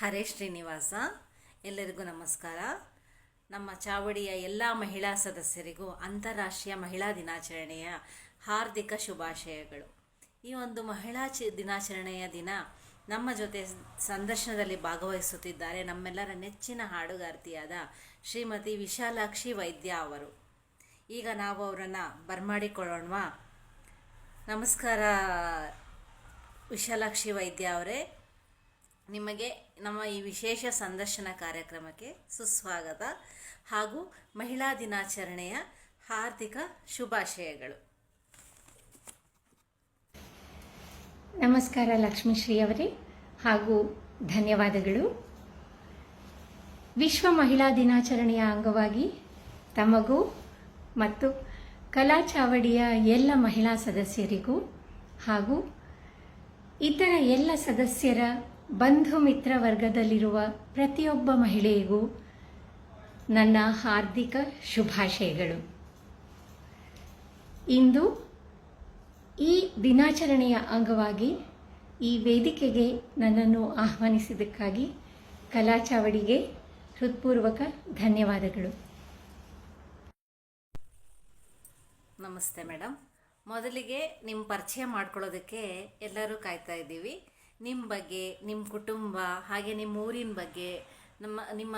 ಹರೇ ಶ್ರೀನಿವಾಸ, ಎಲ್ಲರಿಗೂ ನಮಸ್ಕಾರ. ನಮ್ಮ ಚಾವಡಿಯ ಎಲ್ಲ ಮಹಿಳಾ ಸದಸ್ಯರಿಗೂ ಅಂತಾರಾಷ್ಟ್ರೀಯ ಮಹಿಳಾ ದಿನಾಚರಣೆಯ ಹಾರ್ದಿಕ ಶುಭಾಶಯಗಳು. ಈ ಒಂದು ಮಹಿಳಾ ಚಿ, ದಿನಾಚರಣೆಯ ದಿನ ನಮ್ಮ ಜೊತೆ ಸಂದರ್ಶನದಲ್ಲಿ ಭಾಗವಹಿಸುತ್ತಿದ್ದಾರೆ ನಮ್ಮೆಲ್ಲರ ನೆಚ್ಚಿನ ಹಾಡುಗಾರ್ತಿಯಾದ ಶ್ರೀಮತಿ ವಿಶಾಲಾಕ್ಷಿ ವೈದ್ಯ ಅವರು. ಈಗ ನಾವು ಅವರನ್ನು ಬರಮಾಡಿಕೊಳ್ಳೋಣವಾ. ನಮಸ್ಕಾರ ವಿಶಾಲಾಕ್ಷಿ ವೈದ್ಯ ಅವರೇ. ನಿಮಗೆ ನಮ್ಮ ಈ ವಿಶೇಷ ಸಂದರ್ಶನ ಕಾರ್ಯಕ್ರಮಕ್ಕೆ ಸುಸ್ವಾಗತ ಹಾಗೂ ಮಹಿಳಾ ದಿನಾಚರಣೆಯ ಹಾರ್ದಿಕ ಶುಭಾಶಯಗಳು. ನಮಸ್ಕಾರ ಲಕ್ಷ್ಮೀಶ್ರೀ ಅವರೇ ಹಾಗೂ ಧನ್ಯವಾದಗಳು. ವಿಶ್ವ ಮಹಿಳಾ ದಿನಾಚರಣೆಯ ಅಂಗವಾಗಿ ತಮಗೂ ಮತ್ತು ಕಲಾ ಚಾವಡಿಯ ಎಲ್ಲ ಮಹಿಳಾ ಸದಸ್ಯರಿಗೂ ಹಾಗೂ ಇತರ ಎಲ್ಲ ಸದಸ್ಯರ ಬಂಧು ಮಿತ್ರ ವರ್ಗದಲ್ಲಿರುವ ಪ್ರತಿಯೊಬ್ಬ ಮಹಿಳೆಯಿಗೂ ನನ್ನ ಹಾರ್ದಿಕ ಶುಭಾಶಯಗಳು. ಇಂದು ಈ ದಿನಾಚರಣೆಯ ಅಂಗವಾಗಿ ಈ ವೇದಿಕೆಗೆ ನನ್ನನ್ನು ಆಹ್ವಾನಿಸಿದ್ದಕ್ಕಾಗಿ ಕಲಾಚಾವಡಿಗೆ ಹೃತ್ಪೂರ್ವಕ ಧನ್ಯವಾದಗಳು. ನಮಸ್ತೆ ಮೇಡಮ್ ಮೊದಲಿಗೆ ನಿಮ್ಮ ಪರಿಚಯ ಮಾಡ್ಕೊಳ್ಳೋದಕ್ಕೆ ಎಲ್ಲರೂ ಕಾಯ್ತಾ ಇದ್ದೀವಿ. ನಿಮ್ಮ ಬಗ್ಗೆ ನಿಮ್ಮ ಕುಟುಂಬ, ಹಾಗೆ ನಿಮ್ಮ ಊರಿನ ಬಗ್ಗೆ, ನಮ್ಮ, ನಿಮ್ಮ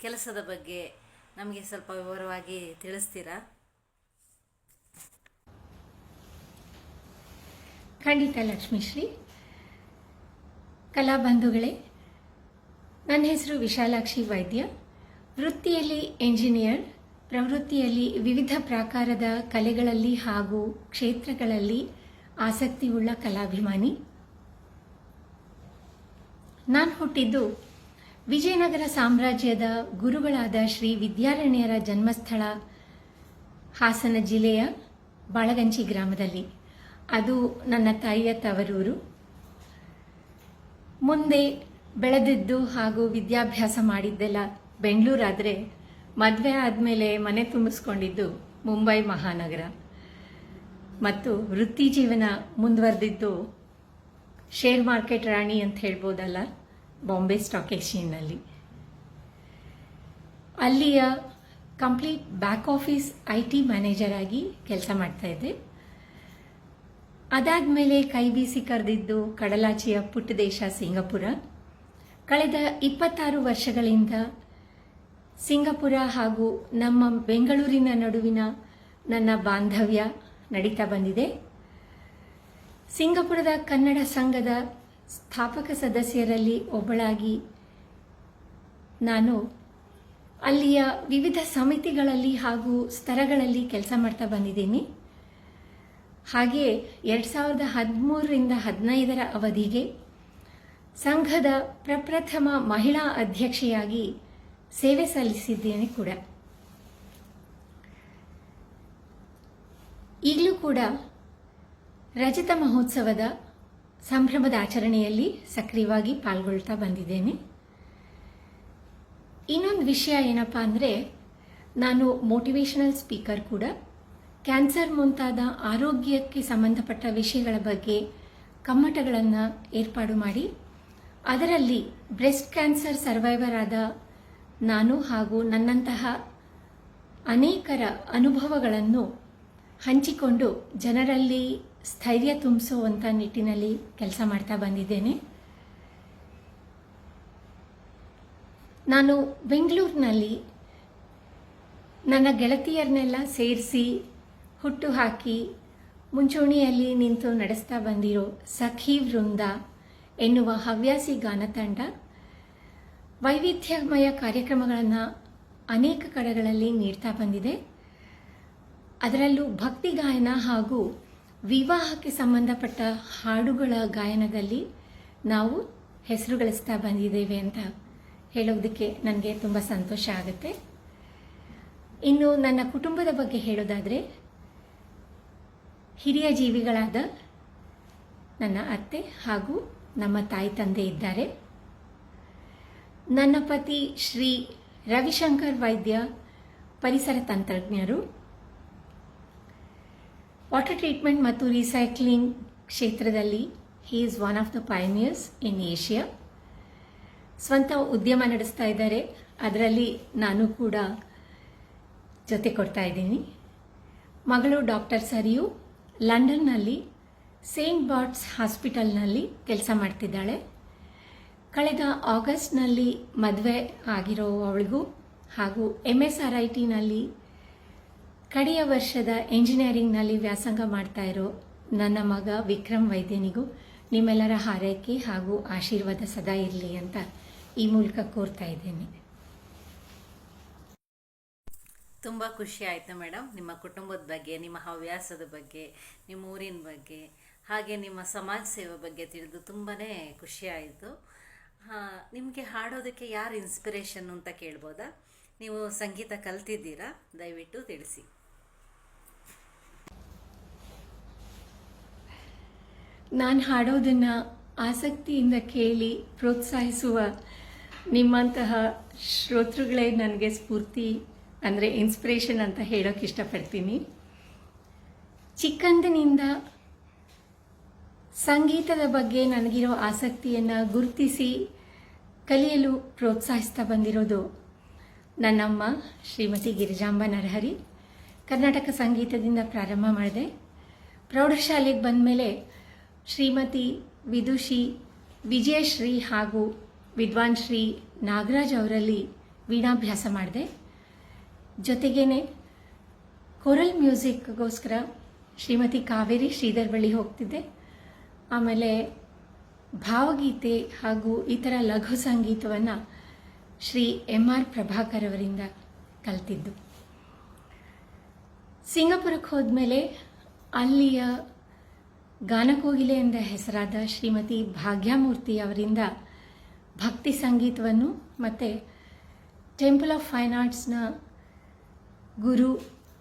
ಕೆಲಸದ ಬಗ್ಗೆ ನಮಗೆ ಸ್ವಲ್ಪ ವಿವರವಾಗಿ ತಿಳಿಸ್ತೀರಾ? ಖಂಡಿತ ಲಕ್ಷ್ಮೀಶ್ರೀ ಕಲಾಬಂಧುಗಳೇ ನನ್ನ ಹೆಸರು ವಿಶಾಲಾಕ್ಷಿ ವೈದ್ಯ. ವೃತ್ತಿಯಲ್ಲಿ ಎಂಜಿನಿಯರ್, ಪ್ರವೃತ್ತಿಯಲ್ಲಿ ವಿವಿಧ ಪ್ರಕಾರದ ಕಲೆಗಳಲ್ಲಿ ಹಾಗೂ ಕ್ಷೇತ್ರಗಳಲ್ಲಿ ಆಸಕ್ತಿಯುಳ್ಳ ಕಲಾಭಿಮಾನಿ. ನಾನು ಹುಟ್ಟಿದ್ದು ವಿಜಯನಗರ ಸಾಮ್ರಾಜ್ಯದ ಗುರುಗಳಾದ ಶ್ರೀ ವಿದ್ಯಾರಣ್ಯರ ಜನ್ಮಸ್ಥಳ ಹಾಸನ ಜಿಲ್ಲೆಯ ಬಾಳಗಂಚಿ ಗ್ರಾಮದಲ್ಲಿ. ಅದು ನನ್ನ ತಾಯಿಯ ತವರೂರು. ಮುಂದೆ ಬೆಳೆದಿದ್ದು ಹಾಗೂ ವಿದ್ಯಾಭ್ಯಾಸ ಮಾಡಿದ್ದೆಲ್ಲ ಬೆಂಗಳೂರಾದರೆ ಮದುವೆ ಆದಮೇಲೆ ಮನೆ ತುಂಬಿಸ್ಕೊಂಡಿದ್ದು ಮುಂಬೈ ಮಹಾನಗರ. ಮತ್ತು ವೃತ್ತಿ ಜೀವನ ಮುಂದುವರೆದಿದ್ದು ಶೇರ್ ಮಾರ್ಕೆಟ್ ರಾಣಿ ಅಂತ ಹೇಳ್ಬೋದಲ್ಲ? ಬಾಂಬೆ ಸ್ಟಾಕ್ ಎಕ್ಸ್ಚೇಂಜ್ನಲ್ಲಿ ಅಲ್ಲಿಯ complete back office I T manager ಆಗಿ ಕೆಲಸ ಮಾಡ್ತಾ ಇದ್ದೆ. ಅದಾದ್ಮೇಲೆ ಕೈ ಬೀಸಿ ಕರೆದಿದ್ದು ಕಡಲಾಚೆಯ ಪುಟ್ಟ ದೇಶ ಸಿಂಗಪುರ. ಕಳೆದ ಇಪ್ಪತ್ತಾರು ವರ್ಷಗಳಿಂದ ಸಿಂಗಪುರ ಹಾಗೂ ನಮ್ಮ ಬೆಂಗಳೂರಿನ ನಡುವಿನ ನನ್ನ ಬಾಂಧವ್ಯ ನಡೀತಾ ಬಂದಿದೆ. ಸಿಂಗಪುರದ ಕನ್ನಡ ಸಂಘದ ಸ್ಥಾಪಕ ಸದಸ್ಯರಲ್ಲಿ ಒಬ್ಬಳಾಗಿ ನಾನು ಅಲ್ಲಿಯ ವಿವಿಧ ಸಮಿತಿಗಳಲ್ಲಿ ಹಾಗೂ ಸ್ತರಗಳಲ್ಲಿ ಕೆಲಸ ಮಾಡ್ತಾ ಬಂದಿದ್ದೀನಿ. ಹಾಗೆ ಎರಡು ಸಾವಿರದ ಹದಿಮೂರರಿಂದ ಹದಿನೈದರ ಅವಧಿಗೆ ಸಂಘದ ಪ್ರಪ್ರಥಮ ಮಹಿಳಾ ಅಧ್ಯಕ್ಷೆಯಾಗಿ ಸೇವೆ ಸಲ್ಲಿಸಿದ್ದೇನೆ ಕೂಡ. ಈಗಲೂ ಕೂಡ ರಜತ ಮಹೋತ್ಸವದ ಸಂಭ್ರಮದ ಆಚರಣೆಯಲ್ಲಿ ಸಕ್ರಿಯವಾಗಿ ಪಾಲ್ಗೊಳ್ತಾ ಬಂದಿದ್ದೇನೆ. ಇನ್ನೊಂದು ವಿಷಯ ಏನಪ್ಪ ಅಂದರೆ, ನಾನು ಮೋಟಿವೇಶನಲ್ ಸ್ಪೀಕರ್ ಕೂಡ. ಕ್ಯಾನ್ಸರ್ ಮುಂತಾದ ಆರೋಗ್ಯಕ್ಕೆ ಸಂಬಂಧಪಟ್ಟ ವಿಷಯಗಳ ಬಗ್ಗೆ ಕಮ್ಮಟಗಳನ್ನು ಏರ್ಪಾಡು ಮಾಡಿ, ಅದರಲ್ಲಿ ಬ್ರೆಸ್ಟ್ ಕ್ಯಾನ್ಸರ್ ಸರ್ವೈವರ್ ಆದ ನಾನು ಹಾಗೂ ನನ್ನಂತಹ ಅನೇಕರ ಅನುಭವಗಳನ್ನು ಹಂಚಿಕೊಂಡು ಜನರಲ್ಲಿ ಸ್ಥೈರ್ಯ ತುಂಬಿಸುವಂಥ ನಿಟ್ಟಿನಲ್ಲಿ ಕೆಲಸ ಮಾಡ್ತಾ ಬಂದಿದ್ದೇನೆ. ನಾನು ಬೆಂಗಳೂರಿನಲ್ಲಿ ನನ್ನ ಗೆಳತಿಯರನ್ನೆಲ್ಲ ಸೇರಿಸಿ ಹುಟ್ಟು ಹಾಕಿ ಮುಂಚೂಣಿಯಲ್ಲಿ ನಿಂತು ನಡೆಸ್ತಾ ಬಂದಿರೋ ಸಖಿ ವೃಂದ ಎನ್ನುವ ಹವ್ಯಾಸಿ ಗಾನತಂಡ ವೈವಿಧ್ಯಮಯ ಕಾರ್ಯಕ್ರಮಗಳನ್ನು ಅನೇಕ ಕಡೆಗಳಲ್ಲಿ ನೀಡ್ತಾ ಬಂದಿದೆ. ಅದರಲ್ಲೂ ಭಕ್ತಿ ಗಾಯನ ಹಾಗೂ ವಿವಾಹಕ್ಕೆ ಸಂಬಂಧಪಟ್ಟ ಹಾಡುಗಳ ಗಾಯನದಲ್ಲಿ ನಾವು ಹೆಸರು ಗಳಿಸ್ತಾ ಬಂದಿದ್ದೇವೆ ಅಂತ ಹೇಳೋದಕ್ಕೆ ನನಗೆ ತುಂಬ ಸಂತೋಷ ಆಗುತ್ತೆ. ಇನ್ನು ನನ್ನ ಕುಟುಂಬದ ಬಗ್ಗೆ ಹೇಳೋದಾದರೆ, ಹಿರಿಯ ಜೀವಿಗಳಾದ ನನ್ನ ಅತ್ತೆ ಹಾಗೂ ನಮ್ಮ ತಾಯಿ ತಂದೆ ಇದ್ದಾರೆ. ನನ್ನ ಪತಿ ಶ್ರೀ ರವಿಶಂಕರ್ ವೈದ್ಯ ಪರಿಸರ ತಂತ್ರಜ್ಞರು. ವಾಟರ್ ಟ್ರೀಟ್ಮೆಂಟ್ ಮತ್ತು ರೀಸೈಕ್ಲಿಂಗ್ ಕ್ಷೇತ್ರದಲ್ಲಿ he is one of the pioneers in Asia ಸ್ವಂತ ಉದ್ಯಮ ನಡೆಸ್ತಾ ಇದ್ದಾರೆ. ಅದರಲ್ಲಿ ನಾನು ಕೂಡ ಜೊತೆ ಕೊಡ್ತಾ ಇದ್ದೀನಿ. ಮಗಳು ಡಾಕ್ಟರ್ ಸರಿಯು ಲಂಡನ್ನಲ್ಲಿ ಸೇಂಟ್ ಬಾಟ್ಸ್ ಹಾಸ್ಪಿಟಲ್ನಲ್ಲಿ ಕೆಲಸ ಮಾಡ್ತಿದ್ದಾಳೆ. ಕಳೆದ ಆಗಸ್ಟ್ನಲ್ಲಿ ಮದುವೆ ಆಗಿರೋ ಅವಳಿಗೂ ಹಾಗೂ ಎಂ ಎಸ್ ಆರ್ ಐ ಟಿನಲ್ಲಿ ಕಡೆಯ ವರ್ಷದ ಎಂಜಿನಿಯರಿಂಗ್ನಲ್ಲಿ ವ್ಯಾಸಂಗ ಮಾಡ್ತಾ ಇರೋ ನನ್ನ ಮಗ ವಿಕ್ರಮ್ ವೈದ್ಯನಿಗೂ ನಿಮ್ಮೆಲ್ಲರ ಹಾರೈಕೆ ಹಾಗೂ ಆಶೀರ್ವಾದ ಸದಾ ಇರಲಿ ಅಂತ ಈ ಮೂಲಕ ಕೋರ್ತಾ ಇದ್ದೇನೆ. ತುಂಬ ಖುಷಿ ಆಯಿತು ಮೇಡಮ್ ನಿಮ್ಮ ಕುಟುಂಬದ ಬಗ್ಗೆ, ನಿಮ್ಮ ಹವ್ಯಾಸದ ಬಗ್ಗೆ, ನಿಮ್ಮ ಊರಿನ ಬಗ್ಗೆ, ಹಾಗೆ ನಿಮ್ಮ ಸಮಾಜ ಸೇವೆ ಬಗ್ಗೆ ತಿಳಿದು ತುಂಬಾ ಖುಷಿ ಆಯಿತು. ನಿಮಗೆ ಹಾಡೋದಕ್ಕೆ ಯಾರು ಇನ್ಸ್ಪಿರೇಷನ್ ಅಂತ ಕೇಳ್ಬೋದಾ? ನೀವು ಸಂಗೀತ ಕಲ್ತಿದ್ದೀರಾ? ದಯವಿಟ್ಟು ತಿಳಿಸಿ. ನಾನು ಹಾಡೋದನ್ನು ಆಸಕ್ತಿಯಿಂದ ಕೇಳಿ ಪ್ರೋತ್ಸಾಹಿಸುವ ನಿಮ್ಮಂತಹ ಶ್ರೋತೃಗಳೇ ನನಗೆ ಸ್ಫೂರ್ತಿ, ಅಂದರೆ ಇನ್ಸ್ಪಿರೇಷನ್ ಅಂತ ಹೇಳೋಕೆ ಇಷ್ಟಪಡ್ತೀನಿ. ಚಿಕ್ಕಂದಿನಿಂದ ಸಂಗೀತದ ಬಗ್ಗೆ ನನಗಿರೋ ಆಸಕ್ತಿಯನ್ನು ಗುರುತಿಸಿ ಕಲಿಯಲು ಪ್ರೋತ್ಸಾಹಿಸ್ತಾ ಬಂದಿರೋದು ನನ್ನಮ್ಮ ಶ್ರೀಮತಿ ಗಿರಿಜಾಂಬ ನರಹರಿ. ಕರ್ನಾಟಕ ಸಂಗೀತದಿಂದ ಪ್ರಾರಂಭ ಮಾಡಿದೆ. ಪ್ರೌಢಶಾಲೆಗೆ ಬಂದಮೇಲೆ ಶ್ರೀಮತಿ ವಿದುಷಿ ವಿಜಯಶ್ರೀ ಹಾಗೂ ವಿದ್ವಾನ್ ಶ್ರೀ ನಾಗರಾಜ್ ಅವರಲ್ಲಿ ವೀಣಾಭ್ಯಾಸ ಮಾಡಿದೆ. ಜೊತೆಗೇನೆ ಕೊರಲ್ ಮ್ಯೂಸಿಕ್ಗೋಸ್ಕರ ಶ್ರೀಮತಿ ಕಾವೇರಿ ಶ್ರೀಧರ್ ಬಳಿ ಹೋಗ್ತಿದ್ದೆ. ಆಮೇಲೆ ಭಾವಗೀತೆ ಹಾಗೂ ಇತರ ಲಘು ಸಂಗೀತವನ್ನು ಶ್ರೀ ಎಂ ಆರ್ ಪ್ರಭಾಕರ್ ಅವರಿಂದ ಕಲ್ತಿದ್ದು. ಸಿಂಗಾಪುರಕ್ಕೆ ಹೋದ್ಮೇಲೆ ಅಲ್ಲಿಯ ಗಾನಕೋಗಿಲೆ ಎಂದ ಹೆಸರಾದ ಶ್ರೀಮತಿ ಭಾಗ್ಯಮೂರ್ತಿ ಅವರಿಂದ ಭಕ್ತಿ ಸಂಗೀತವನ್ನು ಮತ್ತು ಟೆಂಪಲ್ ಆಫ್ ಫೈನ್ ಆರ್ಟ್ಸ್ನ ಗುರು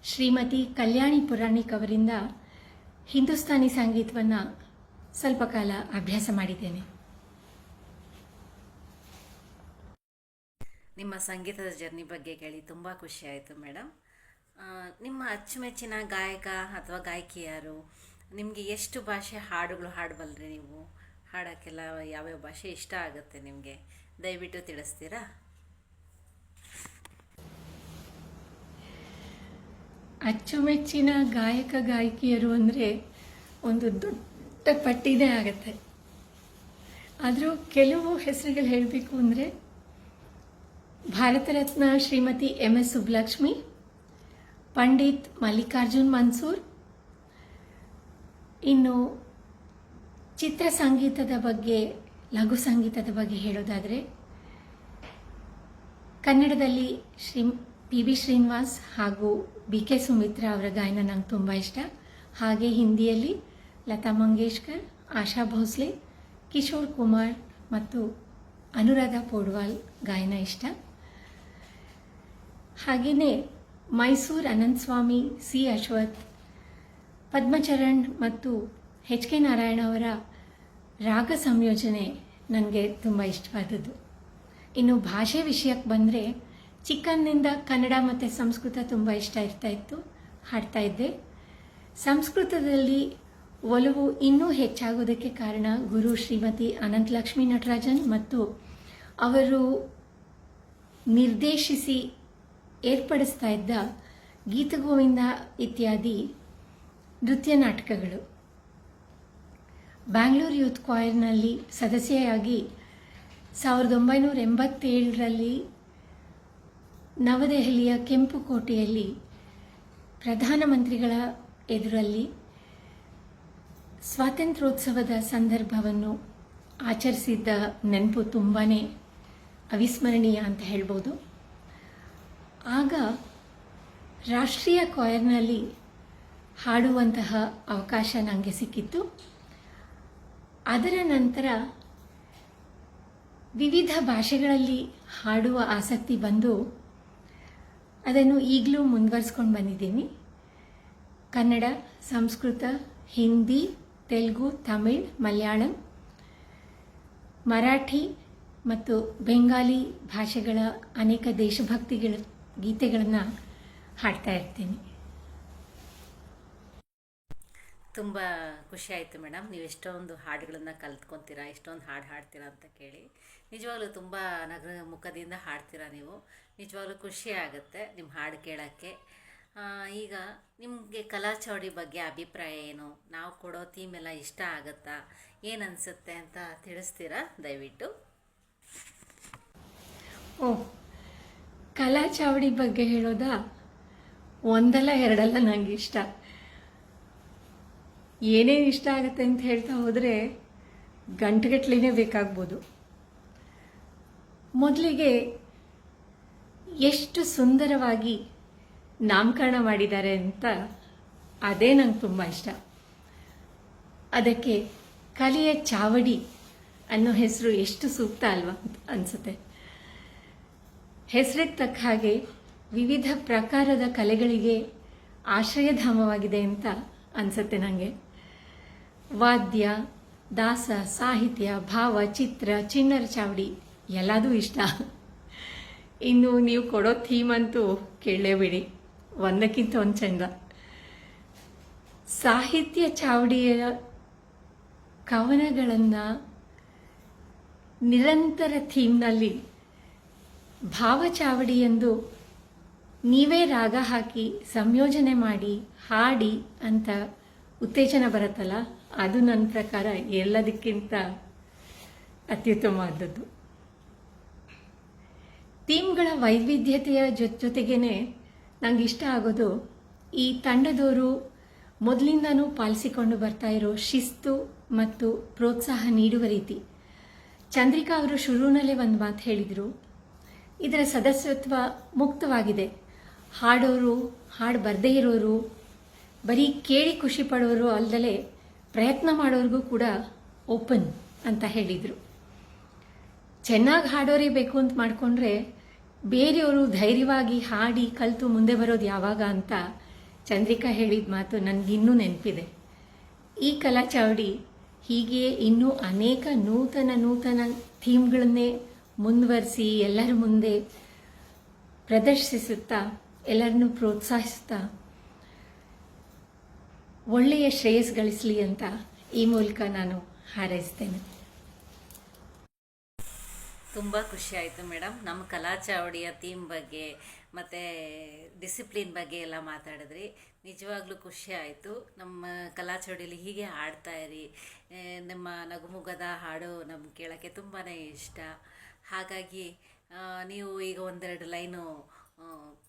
ಶ್ರೀಮತಿ ಕಲ್ಯಾಣಿ ಪುರಾಣಿಕ್ ಅವರಿಂದ ಹಿಂದೂಸ್ತಾನಿ ಸಂಗೀತವನ್ನು ಸ್ವಲ್ಪ ಕಾಲ ಅಭ್ಯಾಸ ಮಾಡಿದ್ದೇನೆ. ನಿಮ್ಮ ಸಂಗೀತದ ಜರ್ನಿ ಬಗ್ಗೆ ಕೇಳಿ ತುಂಬ ಖುಷಿ ಆಯಿತು ಮೇಡಮ್ ನಿಮ್ಮ ಅಚ್ಚುಮೆಚ್ಚಿನ ಗಾಯಕ ಅಥವಾ ಗಾಯಕಿ ಯಾರು ನಿಮಗೆ ಎಷ್ಟು ಭಾಷೆ ಹಾಡುಗಳು ಹಾಡಬಲ್ರಿ ನೀವು? ಹಾಡೋಕ್ಕೆಲ್ಲ ಯಾವ್ಯಾವ ಭಾಷೆ ಇಷ್ಟ ಆಗುತ್ತೆ ನಿಮಗೆ? ದಯವಿಟ್ಟು ತಿಳಿಸ್ತೀರಾ? ಅಚ್ಚುಮೆಚ್ಚಿನ ಗಾಯಕ ಗಾಯಕಿಯರು ಅಂದರೆ ಒಂದು ದೊಡ್ಡ ಪಟ್ಟಿನೇ ಆಗುತ್ತೆ. ಆದರೂ ಕೆಲವು ಹೆಸರುಗಳು ಹೇಳಬೇಕು ಅಂದರೆ ಭಾರತ ರತ್ನ ಶ್ರೀಮತಿ ಎಂ ಎಸ್ ಸುಬ್ಬಲಕ್ಷ್ಮಿ ಪಂಡಿತ್ ಮಲ್ಲಿಕಾರ್ಜುನ್ ಮನ್ಸೂರ್ ಇನ್ನು ಚಿತ್ರ ಸಂಗೀತದ ಬಗ್ಗೆ, ಲಘು ಸಂಗೀತದ ಬಗ್ಗೆ ಹೇಳೋದಾದರೆ, ಕನ್ನಡದಲ್ಲಿ ಶ್ರೀ ಪಿ ಬಿ ಶ್ರೀನಿವಾಸ್ ಹಾಗೂ ಬಿ ಕೆ ಸುಮಿತ್ರಾ ಅವರ ಗಾಯನ ನಂಗೆ ತುಂಬ ಇಷ್ಟ. ಹಾಗೆ ಹಿಂದಿಯಲ್ಲಿ ಲತಾ ಮಂಗೇಶ್ಕರ್, ಆಶಾ ಭೋಸ್ಲೆ, ಕಿಶೋರ್ ಕುಮಾರ್ ಮತ್ತು ಅನುರಾಧ ಪೋಡ್ವಾಲ್ ಗಾಯನ ಇಷ್ಟ. ಹಾಗೆಯೇ ಮೈಸೂರು ಅನಂತಸ್ವಾಮಿ ಸಿ ಅಶ್ವಥ್ ಪದ್ಮಚರಣ್ ಮತ್ತು ಎಚ್ ಕೆ ನಾರಾಯಣ ಅವರ ರಾಗ ಸಂಯೋಜನೆ ನನಗೆ ತುಂಬ ಇಷ್ಟವಾದದ್ದು. ಇನ್ನು ಭಾಷೆ ವಿಷಯಕ್ಕೆ ಬಂದರೆ ಚಿಕ್ಕಂದಿನಿಂದ ಕನ್ನಡ ಮತ್ತು ಸಂಸ್ಕೃತ ತುಂಬ ಇಷ್ಟ ಇರ್ತಾ ಇತ್ತು, ಹಾಡ್ತಾ ಇದ್ದೆ. ಸಂಸ್ಕೃತದಲ್ಲಿ ಒಲವು ಇನ್ನೂ ಹೆಚ್ಚಾಗೋದಕ್ಕೆ ಕಾರಣ ಗುರು ಶ್ರೀಮತಿ ಅನಂತಲಕ್ಷ್ಮಿ ನಟರಾಜನ್ ಮತ್ತು ಅವರು ನಿರ್ದೇಶಿಸಿ ಏರ್ಪಡಿಸ್ತಾ ಇದ್ದ ಗೀತಗೋವಿಂದ ಇತ್ಯಾದಿ ನೃತ್ಯ ನಾಟಕಗಳು. ಬ್ಯಾಂಗ್ಳೂರು ಯೂತ್ ಕ್ವಾಯರ್ನಲ್ಲಿ ಸದಸ್ಯೆಯಾಗಿ ಸಾವಿರದ ಒಂಬೈನೂರ ಎಂಬತ್ತೇಳರಲ್ಲಿ ನವದೆಹಲಿಯ ಕೆಂಪು ಕೋಟೆಯಲ್ಲಿ ಪ್ರಧಾನಮಂತ್ರಿಗಳ ಎದುರಲ್ಲಿ ಸ್ವಾತಂತ್ರ್ಯೋತ್ಸವದ ಸಂದರ್ಭವನ್ನು ಆಚರಿಸಿದ್ದ ನೆನಪು ತುಂಬಾ ಅವಿಸ್ಮರಣೀಯ ಅಂತ ಹೇಳ್ಬೋದು. ಆಗ ರಾಷ್ಟ್ರೀಯ ಕಾಯರ್ನಲ್ಲಿ ಹಾಡುವಂತಹ ಅವಕಾಶ ನನಗೆ ಸಿಕ್ಕಿತ್ತು. ಅದರ ನಂತರ ವಿವಿಧ ಭಾಷೆಗಳಲ್ಲಿ ಹಾಡುವ ಆಸಕ್ತಿ ಬಂದು ಅದನ್ನು ಈಗಲೂ ಮುಂದುವರಿಸ್ಕೊಂಡು ಬಂದಿದ್ದೀನಿ. ಕನ್ನಡ, ಸಂಸ್ಕೃತ, ಹಿಂದಿ, ತೆಲುಗು, ತಮಿಳ್, ಮಲಯಾಳಂ, ಮರಾಠಿ ಮತ್ತು ಬೆಂಗಾಲಿ ಭಾಷೆಗಳ ಅನೇಕ ದೇಶಭಕ್ತಿಗಳ ಗೀತೆಗಳನ್ನು ಹಾಡ್ತಾ ಇರ್ತೀನಿ. ತುಂಬ ಖುಷಿ ಆಯಿತು ಮೇಡಮ್. ನೀವು ಎಷ್ಟೊಂದು ಹಾಡುಗಳನ್ನು ಕಲ್ತ್ಕೊತೀರಾ, ಎಷ್ಟೊಂದು ಹಾಡು ಹಾಡ್ತೀರಾ ಅಂತ ಕೇಳಿ. ನಿಜವಾಗ್ಲೂ ತುಂಬ ನಗರ ಮುಖದಿಂದ ಹಾಡ್ತೀರಾ ನೀವು. ನಿಜವಾಗ್ಲೂ ಖುಷಿ ಆಗುತ್ತೆ ನಿಮ್ಮ ಹಾಡು ಕೇಳೋಕ್ಕೆ. ಈಗ ನಿಮಗೆ ಕಲಾಚೌಡಿ ಬಗ್ಗೆ ಅಭಿಪ್ರಾಯ ಏನು? ನಾವು ಕೊಡೋ ಥೀಮ್ ಎಲ್ಲ ಇಷ್ಟ ಆಗುತ್ತಾ? ಏನು ಅನಿಸುತ್ತೆ ಅಂತ ತಿಳಿಸ್ತೀರಾ? ದಯವಿಟ್ಟು. ಓ, ಕಲಾ ಬಗ್ಗೆ ಹೇಳೋದಾ? ಒಂದಲ್ಲ ಎರಡಲ್ಲ ನನಗೆ ಇಷ್ಟ. ಏನೇನು ಇಷ್ಟ ಆಗುತ್ತೆ ಅಂತ ಹೇಳ್ತಾ ಹೋದರೆ ಗಂಟುಗಟ್ಲೇ ಬೇಕಾಗ್ಬೋದು. ಮೊದಲಿಗೆ ಎಷ್ಟು ಸುಂದರವಾಗಿ ನಾಮಕರಣ ಮಾಡಿದ್ದಾರೆ ಅಂತ ಅದೇ ನಂಗೆ ತುಂಬ ಇಷ್ಟ. ಅದಕ್ಕೆ ಕಲೆಯ ಚಾವಡಿ ಅನ್ನೋ ಹೆಸರು ಎಷ್ಟು ಸೂಕ್ತ ಅಲ್ವಾ ಅನಿಸುತ್ತೆ. ಹೆಸರಿಗೆ ತಕ್ಕ ಹಾಗೆ ವಿವಿಧ ಪ್ರಕಾರದ ಕಲೆಗಳಿಗೆ ಆಶ್ರಯಧಾಮವಾಗಿದೆ ಅಂತ ಅನಿಸುತ್ತೆ ನನಗೆ ವಾದ್ಯ, ದಾಸ, ಸಾಹಿತ್ಯ, ಭಾವ, ಚಿತ್ರ ಚಿನ್ನರ ಚಾವಡಿ, ಎಲ್ಲದೂ ಇಷ್ಟ. ಇನ್ನು ನೀವು ಕೊಡೋ ಥೀಮ್ ಅಂತೂ ಕೇಳಲೇಬೇಡಿ. ಒಂದಕ್ಕಿಂತ ಒಂದು ಚಂದ. ಸಾಹಿತ್ಯ ಚಾವಡಿಯ ಕವನಗಳನ್ನು ನಿರಂತರ ಥೀಮ್ನಲ್ಲಿ ಭಾವಚಾವಡಿ ಎಂದು ನೀವೇ ರಾಗ ಹಾಕಿ ಸಂಯೋಜನೆ ಮಾಡಿ ಹಾಡಿ ಅಂತ ಉತ್ತೇಜನ ಬರುತ್ತಲ್ಲ? ಅದು ನನ್ನ ಪ್ರಕಾರ ಎಲ್ಲದಕ್ಕಿಂತ ಅತ್ಯುತ್ತಮವಾದದ್ದು. ಥೀಮ್ಗಳ ವೈವಿಧ್ಯತೆಯ ಜೊತೆ ಜೊತೆಗೇನೆ ನಂಗೆ ಇಷ್ಟ ಆಗೋದು ಈ ತಂಡದವರು ಮೊದಲಿಂದನೂ ಪಾಲಿಸಿಕೊಂಡು ಬರ್ತಾ ಇರೋ ಶಿಸ್ತು ಮತ್ತು ಪ್ರೋತ್ಸಾಹ ನೀಡುವ ರೀತಿ. ಚಂದ್ರಿಕಾ ಅವರು ಶುರುವಿನಲ್ಲೇ ಒಂದು ಮಾತು ಹೇಳಿದರು, ಇದರ ಸದಸ್ಯತ್ವ ಮುಕ್ತವಾಗಿದೆ. ಹಾಡೋರು ಹಾಡು ಬರದೇ ಇರೋರು, ಬರೀ ಕೇಳಿ ಖುಷಿ ಪಡೋರು ಅಲ್ಲದೆ ಪ್ರಯತ್ನ ಮಾಡೋರಿಗೂ ಕೂಡ ಓಪನ್ ಅಂತ ಹೇಳಿದರು. ಚೆನ್ನಾಗಿ ಹಾಡೋರೇ ಬೇಕು ಅಂತ ಮಾಡಿಕೊಂಡ್ರೆ ಬೇರೆಯವರು ಧೈರ್ಯವಾಗಿ ಹಾಡಿ ಕಲಿತು ಮುಂದೆ ಬರೋದು ಯಾವಾಗ ಅಂತ ಚಂದ್ರಿಕಾ ಹೇಳಿದ ಮಾತು ನನಗಿನ್ನೂ ನೆನಪಿದೆ. ಈ ಕಲಾಚಾವಡಿ ಹೀಗೆಯೇ ಇನ್ನೂ ಅನೇಕ ನೂತನ ನೂತನ ಥೀಮ್ಗಳನ್ನೇ ಮುಂದುವರಿಸಿ ಎಲ್ಲರ ಮುಂದೆ ಪ್ರದರ್ಶಿಸುತ್ತಾ, ಎಲ್ಲರನ್ನೂ ಪ್ರೋತ್ಸಾಹಿಸುತ್ತಾ ಒಳ್ಳೆಯ ಶ್ರೇಯಸ್ ಗಳಿಸಲಿ ಅಂತ ಈ ಮೂಲಕ ನಾನು ಹಾರೈಸ್ತೇನೆ. ತುಂಬ ಆಯಿತು ಮೇಡಮ್ ನಮ್ಮ ಕಲಾಚಾವಡಿಯ ಥೀಮ್ ಬಗ್ಗೆ ಮತ್ತು ಡಿಸಿಪ್ಲಿನ್ ಬಗ್ಗೆ ಎಲ್ಲ ಮಾತಾಡಿದ್ರಿ. ನಿಜವಾಗ್ಲೂ ಖುಷಿ ಆಯಿತು. ನಮ್ಮ ಕಲಾಚಾವಡಿಯಲ್ಲಿ ಹೀಗೆ ಹಾಡ್ತಾ ಇರಿ. ಏ, ನಿಮ್ಮ ನಗುಮುಗದ ಹಾಡು ನಮ್ಗೆ ಕೇಳೋಕ್ಕೆ ತುಂಬಾ ಇಷ್ಟ. ಹಾಗಾಗಿ ನೀವು ಈಗ ಒಂದೆರಡು ಲೈನು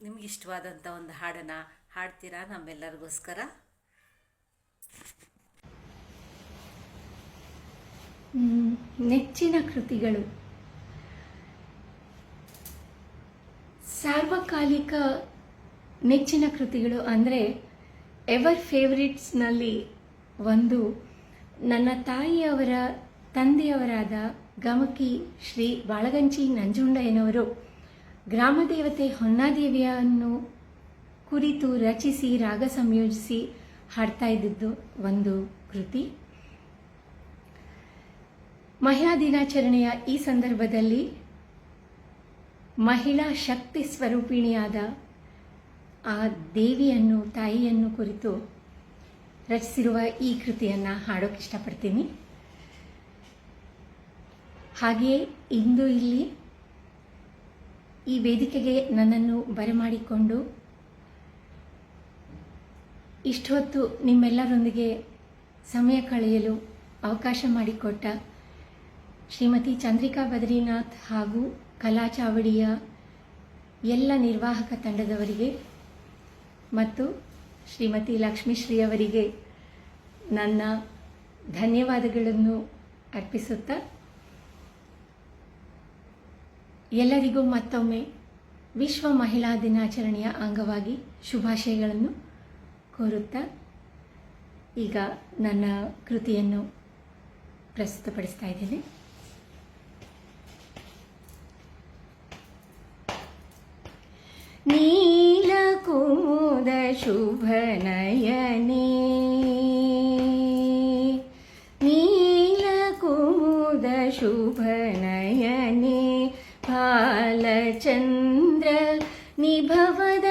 ನಿಮ್ಗೆ ಇಷ್ಟವಾದಂಥ ಒಂದು ಹಾಡನ್ನು ಹಾಡ್ತೀರಾ ನಮ್ಮೆಲ್ಲರಿಗೋಸ್ಕರ? ನೆಚ್ಚಿನ ಕೃತಿಗಳು. ಸಾರ್ವಕಾಲಿಕ ನೆಚ್ಚಿನ ಕೃತಿಗಳು ಅಂದರೆ ಎವರ್ ಫೇವ್ರಿಟ್ಸ್ನಲ್ಲಿ ಒಂದು ನನ್ನ ತಾಯಿಯವರ ತಂದೆಯವರಾದ ಗಮಕಿ ಶ್ರೀ ಬಾಳಗಂಚಿ ನಂಜುಂಡಯ್ಯನವರು ಗ್ರಾಮದೇವತೆ ಹೊನ್ನಾದೇವಿಯನ್ನು ಕುರಿತು ರಚಿಸಿ, ರಾಗ ಸಂಯೋಜಿಸಿ ಹಾಡ್ತಾ ಇದ್ದಿದ್ದು ಒಂದು ಕೃತಿ. ಮಹಿಳಾ ದಿನಾಚರಣೆಯ ಈ ಸಂದರ್ಭದಲ್ಲಿ ಮಹಿಳಾ ಶಕ್ತಿ ಸ್ವರೂಪಿಣಿಯಾದ ಆ ದೇವಿಯನ್ನು, ತಾಯಿಯನ್ನು ಕುರಿತು ರಚಿಸಿರುವ ಈ ಕೃತಿಯನ್ನು ಹಾಡೋಕೆ ಇಷ್ಟಪಡ್ತೀನಿ. ಹಾಗೆಯೇ ಇಂದು ಇಲ್ಲಿ ಈ ವೇದಿಕೆಗೆ ನನ್ನನ್ನು ಬರಮಾಡಿಕೊಂಡು ಇಷ್ಟೊತ್ತು ನಿಮ್ಮೆಲ್ಲರೊಂದಿಗೆ ಸಮಯ ಕಳೆಯಲು ಅವಕಾಶ ಮಾಡಿಕೊಟ್ಟ ಶ್ರೀಮತಿ ಚಂದ್ರಿಕಾ ಬದ್ರಿನಾಥ್ ಹಾಗೂ ಕಲಾ ಚಾವಡಿಯ ಎಲ್ಲ ನಿರ್ವಾಹಕ ತಂಡದವರಿಗೆ ಮತ್ತು ಶ್ರೀಮತಿ ಲಕ್ಷ್ಮೀಶ್ರೀ ಅವರಿಗೆ ನನ್ನ ಧನ್ಯವಾದಗಳನ್ನು ಅರ್ಪಿಸುತ್ತಾ ಎಲ್ಲರಿಗೂ ಮತ್ತೊಮ್ಮೆ ವಿಶ್ವ ಮಹಿಳಾ ದಿನಾಚರಣೆಯ ಅಂಗವಾಗಿ ಶುಭಾಶಯಗಳನ್ನು ಕೋರುತ್ತಾ ಈಗ ನನ್ನ ಕೃತಿಯನ್ನು ಪ್ರಸ್ತುತಪಡಿಸ್ತಾ ಇದ್ದೇನೆ. ನೀಲಕುಮುದ ಶುಭನಯನೇ ನೀಲಕುಮುದ ಶುಭನಯನೇ ಬಾಲಚಂದ್ರ ನಿಭವದನೆ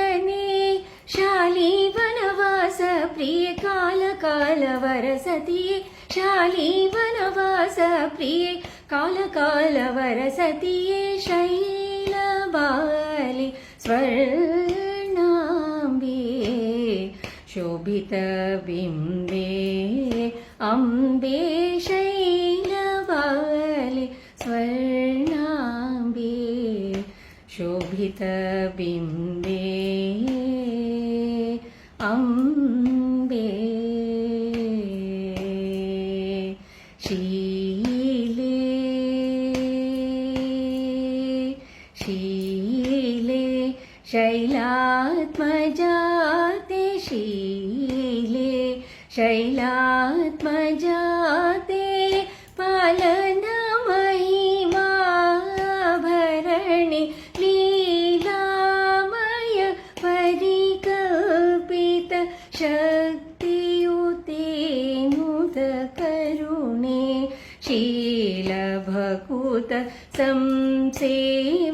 वरसति शालीवनवासप्रिये कालकाल वरसदि शैलबाले स्वर्णाम्बे। शोभितबिम्बे अम्बे शैलबालि स्वर्णाम्बे। शोभितबिम्बे अम्बे। शीलभकुत संसेवित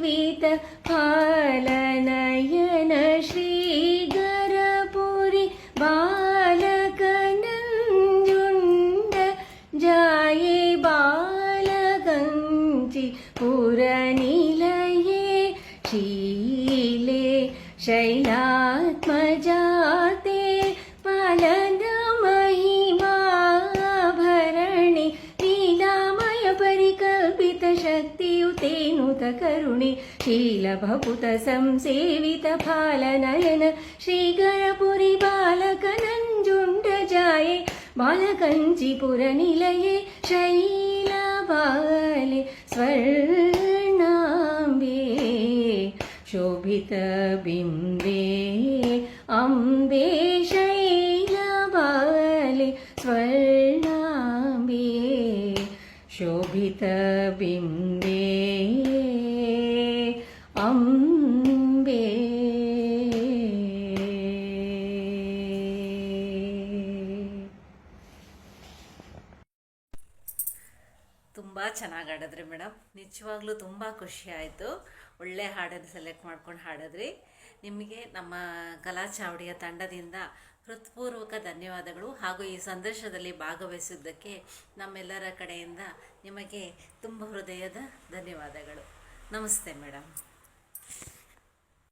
परिकल्पितशक्तियुते नुतकरुणे शीलभकुत संसेवित फालनयन श्रीगरपुरि बालकनञ्जुण्ड जाये बालकञ्चिपुरनिलये शैलबाले स्वर्णाम्बे शोभितबिम्बे अम्बे शैलबाले स्वर्णाम्बे शोभितबिम्बे ಚೆನ್ನಾಗಿ ಆಡಿದ್ರಿ ಮೇಡಮ್ ನಿಜವಾಗ್ಲೂ ತುಂಬ ಖುಷಿ ಆಯಿತು. ಒಳ್ಳೆ ಹಾಡನ್ನು ಸೆಲೆಕ್ಟ್ ಮಾಡ್ಕೊಂಡು ಹಾಡಿದ್ರಿ. ನಿಮಗೆ ನಮ್ಮ ಕಲಾ ಚಾವಡಿಯ ತಂಡದಿಂದ ಹೃತ್ಪೂರ್ವಕ ಧನ್ಯವಾದಗಳು. ಹಾಗೂ ಈ ಸಂದರ್ಶನದಲ್ಲಿ ಭಾಗವಹಿಸಿದ್ದಕ್ಕೆ ನಮ್ಮೆಲ್ಲರ ಕಡೆಯಿಂದ ನಿಮಗೆ ತುಂಬ ಹೃದಯದ ಧನ್ಯವಾದಗಳು. ನಮಸ್ತೆ ಮೇಡಮ್